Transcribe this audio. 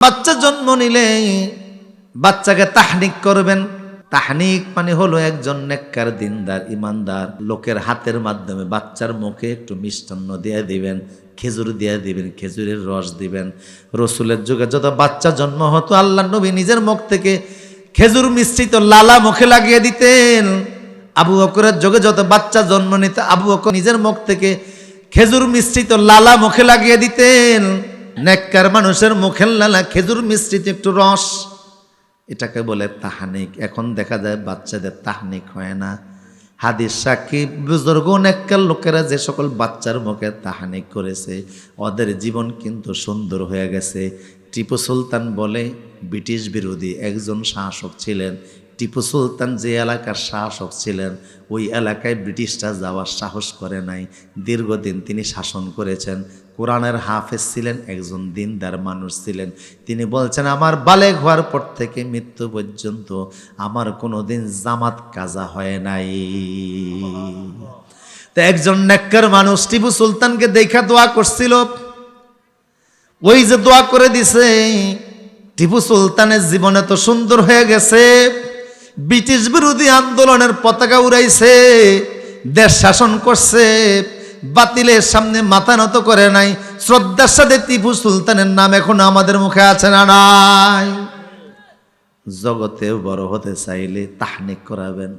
বাচ্চা জন্ম নিলে বাচ্চাকে তাহনিক করবেন। তাহনিক মানে হলো একজন নেককার দিনদার, ইমানদার, লোকের হাতের মাধ্যমে বাচ্চার মুখে একটু মিষ্টান্ন দিয়ে দিবেন, খেজুর দিয়ে দিবেন, খেজুরের রস দিবেন। রসুলের যুগে যত বাচ্চা জন্ম হতো, আল্লাহ নবী নিজের মুখ থেকে খেজুর মিশ্রিত লালা মুখে লাগিয়ে দিতেন। আবু বকরের যুগে যত বাচ্চা জন্ম নিত, আবু বকর নিজের মুখ থেকে খেজুর মিশ্রিত লালা মুখে লাগিয়ে দিতেন। নেককার মানুষের মুখের লালা খেজুর মিশ্রিত একটু রস। এটাকে বলে তাহানিক। এখন দেখা যায় বাচ্চাদের তাহানিক হয় না। হাদিস সাক্ষী বুজুর্গ, নেককার লোকেরা যে সকল বাচ্চার মুখে তাহানিক করেছে, ওদের জীবন কিন্তু সুন্দর হয়ে গেছে। টিপু সুলতান বলে, ব্রিটিশ বিরোধী একজন শাসক ছিলেন টিপু সুলতান যে এলাকার শাসক ছিলেন, ওই এলাকায় ব্রিটিশরা যাওয়ার সাহস করে নাই। দীর্ঘদিন তিনি শাসন করেছেন। কোরআনের হাফেজ ছিলেন, একজন দিনদার মানুষ ছিলেন। তিনি বলছেন, আমার বালেক হওয়ার পর থেকে মৃত্যু পর্যন্ত আমার কোনো দিন জামাত কাজা হয় নাই। তো একজন নেককার মানুষ টিপু সুলতানকে দেখা দোয়া করছিল। ওই যে দোয়া করে দিছে, টিপু সুলতানের জীবনে তো সুন্দর হয়ে গেছে। ব্রিটিশ বিরোধী আন্দোলনের পতাকা উড়াইছে, দেশ শাসন করছে, বাতিলের সামনে মাথা নত করে নাই শ্রদ্ধার সাথে টিপু সুলতানের নাম এখন আমাদের মুখে আছে না নাই। জগতে বড় হতে চাইলে তাহনিক করাবেন।